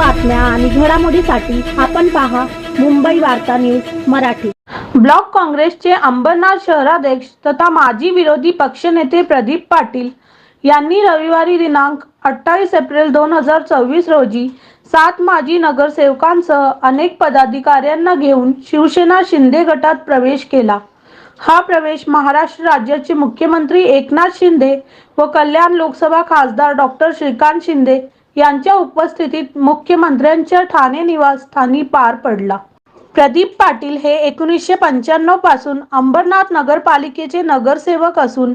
बातम्या आणि घडामोडीसाठी आपण पहा मुंबई वार्ता न्यूज मराठी. ब्लॉक काँग्रेसचे अंबरनाथ शहराध्यक्ष तथा माजी विरोधी पक्षनेते प्रदीप पाटील यांनी रविवारी दिनांक अठ्ठावीस एप्रिल दोन हजार चोवीस रोजी सात माजी नगरसेवकांसह अनेक पदाधिकाऱ्यांना घेऊन शिवसेना शिंदे गटात प्रवेश केला. हा प्रवेश महाराष्ट्र राज्याचे मुख्यमंत्री एकनाथ शिंदे व कल्याण लोकसभा खासदार डॉक्टर श्रीकांत शिंदे यांच्या उपस्थितीत मुख्यमंत्र्यांच्या ठाणे निवासस्थानी पार पडला. प्रदीप पाटील हे एकोणीसशे पंच्याण्णवपासून अंबरनाथ नगरपालिकेचे नगरसेवक असून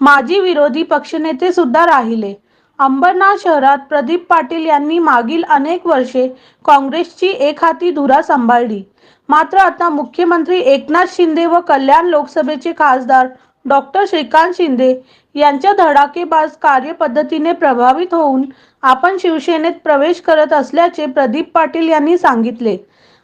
माजी विरोधी पक्षनेते सुद्धा राहिले. अंबरनाथ शहरात प्रदीप पाटील यांनी मागील अनेक वर्षे काँग्रेसची एक हाती धुरा सांभाळली. मात्र आता मुख्यमंत्री एकनाथ शिंदे व कल्याण लोकसभेचे खासदार डॉक्टर श्रीकांत शिंदे यांच्या धडाकेबाज कार्यपद्धतीने प्रभावित होऊन आपण शिवसेनेत प्रवेश करत असल्याचे प्रदीप पाटील यांनी सांगितले.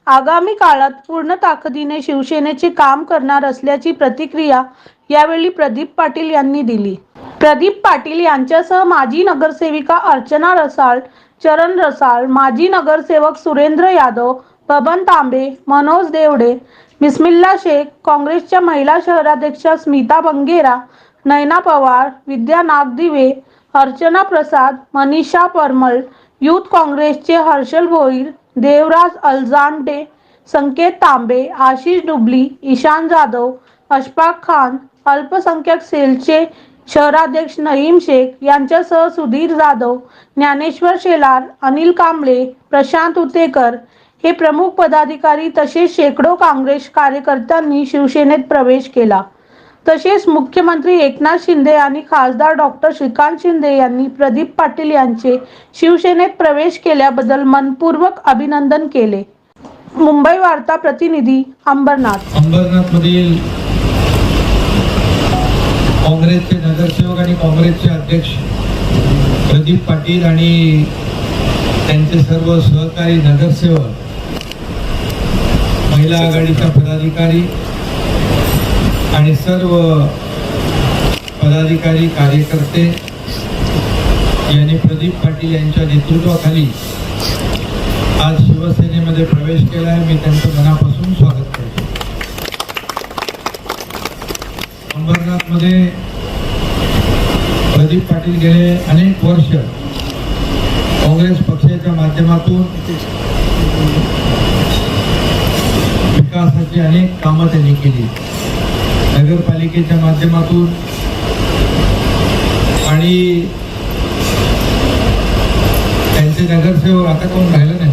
आगामी काळात पूर्ण ताकदीने शिवसेनेचे काम करणार असल्याची प्रतिक्रिया यावेळी प्रदीप पाटील यांनी दिली. प्रदीप पाटील यांच्यासह माजी नगरसेविका अर्चना रसाळ चरण रसाळ माजी नगरसेवक सुरेंद्र यादव बबन तांबे मनोज देवडे बिस्मिल्ला शेख काँग्रेसच्या महिला शहराध्यक्षा स्मिता बंगेरा नैना पवार विद्या नागदिवे अर्चना प्रसाद मनीषा परमल युथ काँग्रेसचे हर्षल भोईर देवराज अलजांडे संकेत तांबे आशिष डुबली ईशान जाधव अशफाक खान अल्पसंख्याक सेलचे शहराध्यक्ष नईम शेख यांच्यासह सुधीर जाधव ज्ञानेश्वर शेलार अनिल कांबळे प्रशांत उतेकर हे प्रमुख पदाधिकारी तसेच शेकडो काँग्रेस कार्यकर्त्यांनी शिवसेनेत प्रवेश केला. तसेच मुख्यमंत्री एकनाथ शिंदे आणि खासदार डॉक्टर श्रीकांत शिंदे यांनी प्रदीप पाटील यांचे शिवसेनेत प्रवेश केल्याबद्दल मनपूर्वक अभिनंदन केले. मुंबई वार्ता प्रतिनिधी अंबरनाथ. अंबरनाथ मधील काँग्रेसचे नगरसेवक आणि काँग्रेसचे अध्यक्ष प्रदीप पाटील आणि त्यांचे सर्व सहकारी नगरसेवक महिला आघाडीचा पदाधिकारी आणि सर्व पदाधिकारी कार्यकर्ते यांनी प्रदीप पाटील यांच्या नेतृत्वाखाली आज शिवसेनेमध्ये प्रवेश केला आहे. मी त्यांचं मनापासून स्वागत करतो. अंबरनाथमध्ये प्रदीप पाटील गेले अनेक वर्ष. काँग्रेस पक्षाच्या माध्यमातून विकासाची अनेक कामं त्यांनी केली. नगरपालिकेच्या माध्यमातून आणि त्यांचे नगरसेवक आता कोण राहिलं नाही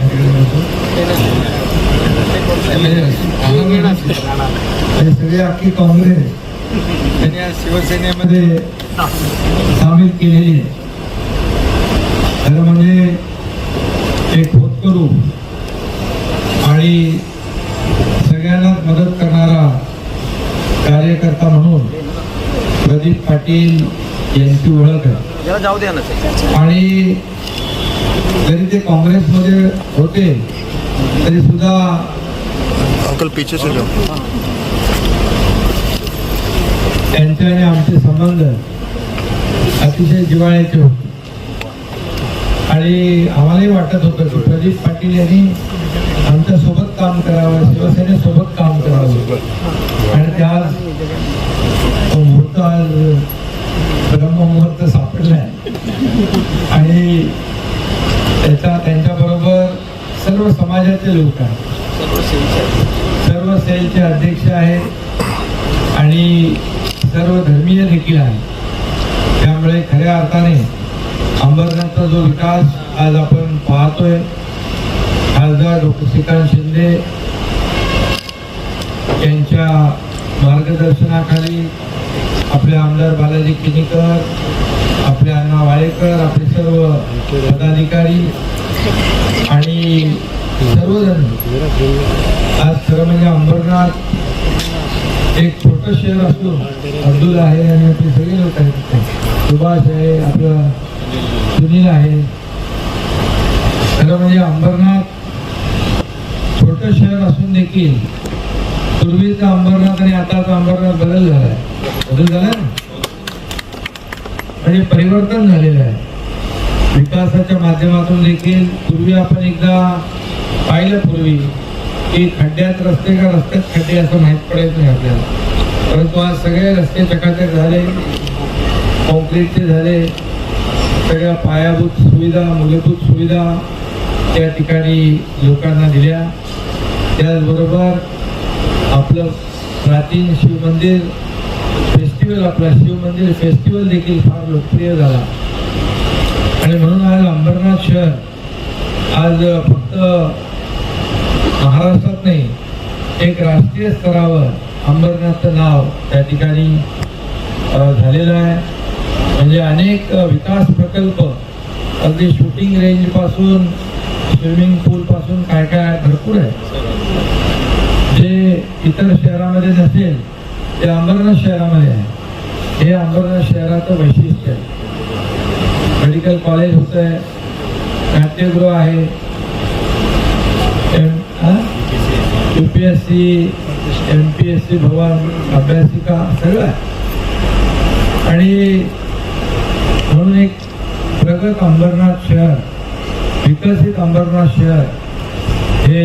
हे सगळे अख्खी काँग्रेस त्यांनी आज शिवसेनेमध्ये सामील केलेली आहे. खरं म्हणजे एक होतकरू आणि सगळ्यांनाच मदत करणारा कार्यकर्ता म्हणून प्रदीप पाटील यांची ओळख आहे. जरा जाऊ द्या ना ते. आणि जरी ते काँग्रेसमध्ये होते तरी सुद्धा अंकल पीछे से जाओ. त्यांचे आणि आमचे संबंध अतिशय जिव्हाळ्याचे होते. आणि आम्हालाही वाटत होतं की प्रदीप पाटील यांनी आमच्यासोबत काम करावं शिवसेनेसोबत काम करावं. त्या तो मुहूर्त आज ब्रह्ममुहूर्त सापडलाय. आणि त्याच्या त्यांच्याबरोबर सर्व समाजाचे लोक आहेत. सर्व सेलचे अध्यक्ष आहेत. आणि सर्व धर्मीय देखील आहेत. त्यामुळे खऱ्या अर्थाने अंबरनाथचा जो विकास आज आपण पाहतोय खासदार डॉक्टर श्रीकांत शिंदे यांच्या मार्गदर्शनाखाली आपले आमदार बालाजी किनीकर आपले अण्णा वाळेकर आपले सर्व पदाधिकारी आणि सर्वजण आज खरं म्हणजे अंबरनाथ एक छोटं शहर असून अब्दुल आहे आणि आपले सगळे लोक आहेत सुभाष आहे आपलं सुनील आहे. खरं म्हणजे अंबरनाथ छोटं शहर असून देखील पूर्वीचा अंबरनाथ आणि आताचा अंबरनाथ बदल झालाय. बदल झालाय ना? म्हणजे परिवर्तन झालेलं आहे. विकासाच्या माध्यमातून देखील पूर्वी आपण एकदा पाहिलं पूर्वी की खड्ड्यात रस्ते का रस्त्यात खड्डे असं माहीत पडायचं नाही आपल्याला. परंतु आज सगळे रस्ते चकाचक झाले कॉन्क्रीटचे झाले सगळ्या पायाभूत सुविधा मूलभूत सुविधा त्या ठिकाणी लोकांना दिल्या. त्याचबरोबर आपलं प्राचीन शिवमंदिर फेस्टिवल आपला शिवमंदिर फेस्टिवल देखील फार लोकप्रिय झाला. आणि म्हणून आज अंबरनाथ शहर आज फक्त महाराष्ट्रात नाही एक राष्ट्रीय स्तरावर अंबरनाथचं नाव त्या ठिकाणी झालेलं आहे. म्हणजे अनेक विकास प्रकल्प अगदी शूटिंग रेंजपासून स्विमिंग पूल पासून काय काय भरपूर आहे जे इतर शहरामध्ये नसेल ते अंबरनाथ शहरामध्ये आहे. हे अंबरनाथ शहराचं वैशिष्ट्य आहे. मेडिकल कॉलेज होत आहे नाट्यगृह आहे. U P S C M P S C भवन अभ्यासिका सगळं आहे. आणि म्हणून एक प्रगत अंबरनाथ शहर विकसित अंबरनाथ शहर हे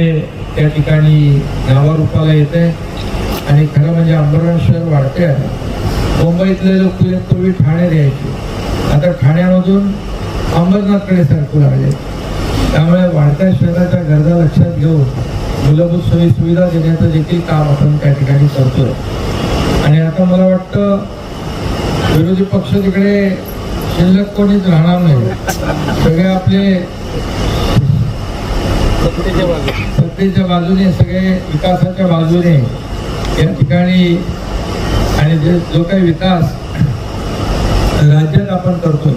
त्या ठिकाणी नावारूपाला येत. आहे आणि खरं म्हणजे अंबरनाथ शहर वाढते आहे. मुंबईतले लोक पूर्वी- पूर्वी ठाणे द्यायचे. आता ठाण्यामधून अंबरनाथकडे सरकू लागले. त्यामुळे वाढत्या शहराच्या गरजा लक्षात घेऊन मूलभूत सोयी सुविधा देण्याचं देखील काम आपण त्या ठिकाणी करतोय. आणि आता मला वाटतं विरोधी पक्ष तिकडे शिल्लक कोणीच राहणार नाही. सगळे आपले सत्तेच्या बाजूने सगळे विकासाच्या बाजूने या ठिकाणी आणि जे जो काही विकास राज्यात आपण करतो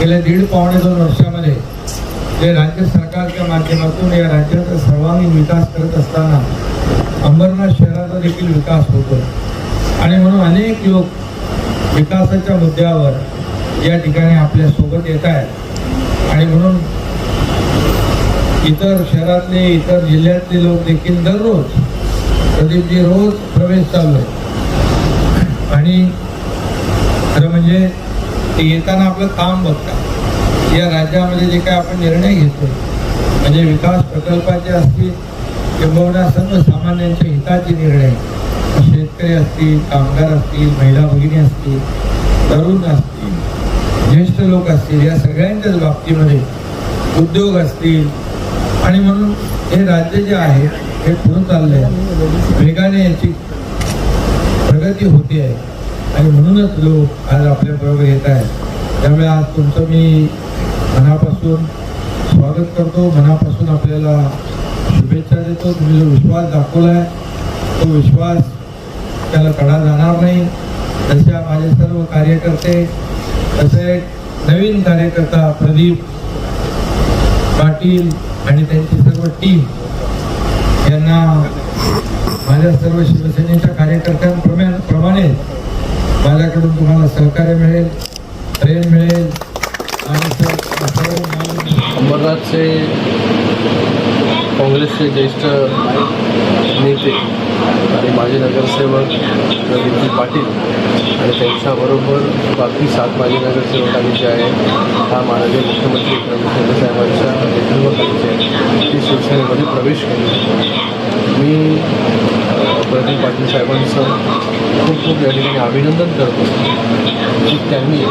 गेल्या दीड पावणे दोन वर्षामध्ये जे राज्य सरकारच्या माध्यमातून या राज्याचा सर्वांगीण विकास करत असताना अंबरनाथ शहराचा देखील विकास होतो आणि म्हणून अनेक लोक विकासाच्या मुद्द्यावर या ठिकाणी आपल्यासोबत येत आहेत. आणि म्हणून इतर शहरातले इतर जिल्ह्यातले लोक देखील दररोज प्रदीपजी रोज प्रवेश चालू आहे आणि खरं म्हणजे ते येताना आपलं काम बघतात. या राज्यामध्ये जे काय आपण निर्णय घेतो म्हणजे विकास प्रकल्पाचे असतील किंबहुना सर्वसामान्यांच्या हिताचे निर्णय शेतकरी असतील कामगार असतील महिला भगिनी असतील तरुण असतील ज्येष्ठ लोक असतील या सगळ्यांच्याच बाबतीमध्ये उद्योग असतील आणि म्हणून हे राज्य जे आहे हे पुढे चाललंय. वेगाने याची प्रगती होते आहे. आणि म्हणूनच लोक आज आपल्या बरोबर येत आहेत. त्यामुळे आज तुमचं मी मनापासून स्वागत करतो. मनापासून आपल्याला शुभेच्छा देतो. तुम्ही जो विश्वास दाखवला आहे तो विश्वास त्याला कडा जाणार नाही. तशा माझे सर्व कार्यकर्ते तसे नवीन कार्यकर्ता प्रदीप पाटील आणि त्यांची सर्व टीम यांना माझ्या सर्व शिवसेनेच्या कार्यकर्त्यांप्रमाणे प्रमाणे माझ्याकडून तुम्हाला सहकार्य मिळेल प्रेम मिळेल आणि अंबरनाथचे काँग्रेसचे ज्येष्ठ नेते आणि माजी नगरसेवक प्रदीपजी पाटील आणि त्यांच्याबरोबर बाकी सात माजी नगरसेवकांनी जे आहे हा माननीय मुख्यमंत्री एकनाथ साहेबांच्या नेतृत्वाखाली जे आहे ती शिवसेनेमध्ये प्रवेश केला. मी अ, प्रदीप पाटील साहेबांचं खूप खूप या ठिकाणी अभिनंदन करतो की त्यांनी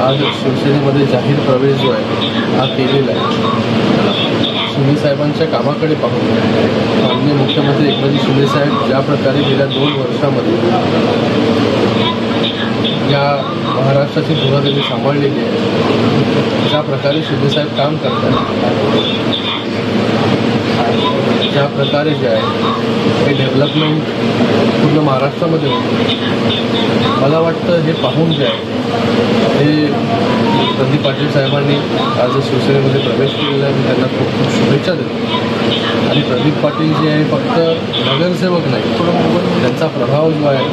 आज शिवसेनेमध्ये जाहीर प्रवेश जो आहे हा केलेला आहे. शिंदे साहेबांच्या कामाकडे पाहून माननीय मुख्यमंत्री एकनाथजी शिंदे साहेब ज्या प्रकारे गेल्या दोन वर्षामध्ये या महाराष्ट्राची धुरा त्यांनी सांभाळलेली आहे ज्या प्रकारे शिंदे साहेब काम करतात ज्या प्रकारे जे आहे हे डेव्हलपमेंट पूर्ण महाराष्ट्रामध्ये होतं. मला वाटतं हे पाहून जे आहे हे प्रदीप पाटील साहेबांनी आज शिवसेनेमध्ये प्रवेश केलेला आहे मी त्यांना खूप खूप शुभेच्छा देतो. आणि प्रदीप पाटील जे आहे फक्त नगरसेवक नाही त्यांचा प्रभाव जो आहे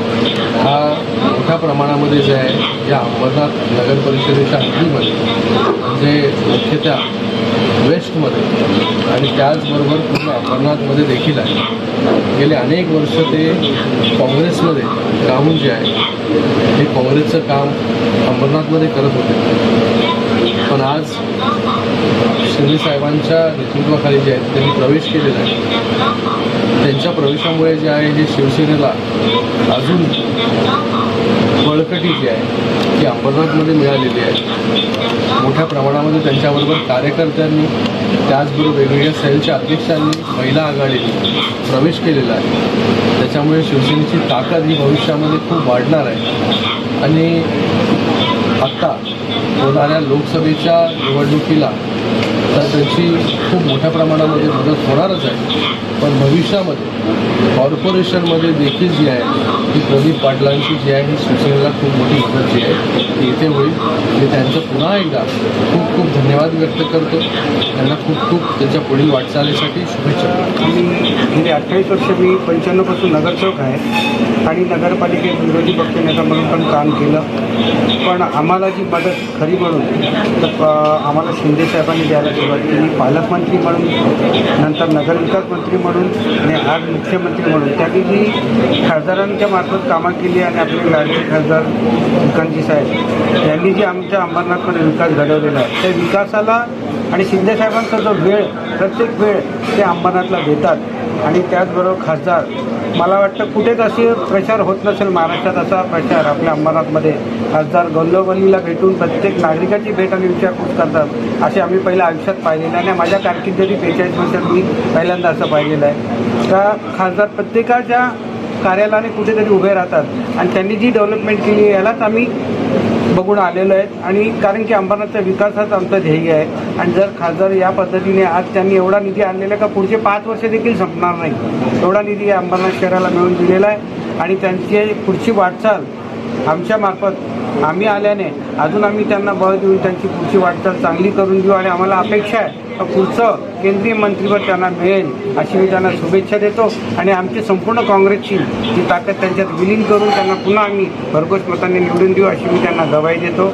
हा मोठ्या प्रमाणामध्ये जे आहे या अंबरनाथ नगर परिषदेच्या हद्दीमध्ये म्हणजे मुख्यतः वेस्टमध्ये आणि त्याचबरोबर पूर्ण अमरनाथमध्ये देखील आहे. गेले अनेक वर्ष ते काँग्रेसमध्ये राहून जे आहे हे काँग्रेसचं काम अंबरनाथमध्ये करत होते. पण आज शिंदे साहेबांच्या नेतृत्वाखाली जे आहेत त्यांनी प्रवेश केलेला आहे. त्यांच्या प्रवेशामुळे जे आहे हे शिवसेनेला अजून बळकटी जी आहे. ती अंबरनाथमध्ये मिळालेली आहे. मोठ्या प्रमाणामध्ये त्यांच्याबरोबर कार्यकर्त्यांनी त्याचबरोबर वेगवेगळ्या सेलच्या अध्यक्षांनी महिला आघाडीने प्रवेश केलेला आहे. त्याच्यामुळे शिवसेनेची ताकद ही भविष्यामध्ये खूप वाढणार आहे. आणि आत्ता होणाऱ्या लोकसभेच्या निवडणुकीला तर त्याची खूप मोठ्या प्रमाणामध्ये मदत होणारच आहे. पण भविष्यामध्ये कॉर्पोरेशनमध्ये देखील जी आहे ही प्रदीप पाटलांची जी आहे ही शिवसेनेला खूप मोठी मदत जी आहे ती इथे होईल. मी त्यांचं पुन्हा एकदा खूप खूप धन्यवाद व्यक्त करतो. त्यांना खूप खूप त्यांच्या पुढील वाटचालीसाठी शुभेच्छा देतो. म्हणजे अठ्ठावीस वर्ष मी पंच्याण्णवपासून नगरसेवक आहे आणि नगरपालिकेत विरोधी पक्षनेता म्हणून पण काम केलं. पण आम्हाला जी मदत खरी म्हणून तर आम्हाला शिंदे साहेबांनी द्यायला सुरुवात केली. पालकमंत्री म्हणून नंतर नगरविकास मंत्री म्हणून आणि आज मुख्यमंत्री म्हणून. त्यापैकी खासदारांच्या मार्फत कामं केली आणि आपले लाडके खासदार विकांतजी साहेब यांनी जी आमच्या अंबरनाथमध्ये विकास घडवलेला आहे त्या विकासाला आणि शिंदेसाहेबांचा जो वेळ प्रत्येक वेळ ते अंबरनाथला देतात. आणि त्याचबरोबर खासदार मला वाटतं कुठेच असे प्रचार होत नसेल महाराष्ट्रात असा प्रचार आपल्या अंबरनाथमध्ये. खासदार गल्लोगल्लीला भेटून प्रत्येक नागरिकाची भेट आणि विचारपूस करतात असे आम्ही पहिल्या आयुष्यात पाहिलेलं आहे. आणि माझ्या कारकिर्दीत बेचाळीस वर्षात मी पहिल्यांदा असं पाहिलेलं आहे. का खासदार प्रत्येकाच्या कार्यालयाने कुठेतरी उभे राहतात. आणि त्यांनी जी डेव्हलपमेंट केली आहे यालाच आम्ही बघून आलेलो आहेत. आणि कारण की अंबरनाथचा विकास हाच आमचं ध्येय आहे. आणि जर खासदार या पद्धतीने आज त्यांनी एवढा निधी आणलेला आहे का पुढचे पाच वर्ष देखील संपणार नाही. एवढा निधी या अंबरनाथ शहराला मिळून दिलेला आहे. आणि त्यांची पुढची वाटचाल आमच्या मार्फत आम्ही आल्याने अजून आम्ही त्यांना बळ देऊन त्यांची पुढची वाटचाल चांगली करून देऊ आणि आम्हाला अपेक्षा आहे पुढचं केंद्रीय मंत्रीवर त्यांना मिळेल अशी मी त्यांना शुभेच्छा देतो. आणि आमची संपूर्ण काँग्रेसची जी ताकद त्यांच्यात विलीन करून त्यांना पुन्हा आम्ही भरघोस मतांनी निवडून देऊ अशी मी त्यांना गवाही देतो.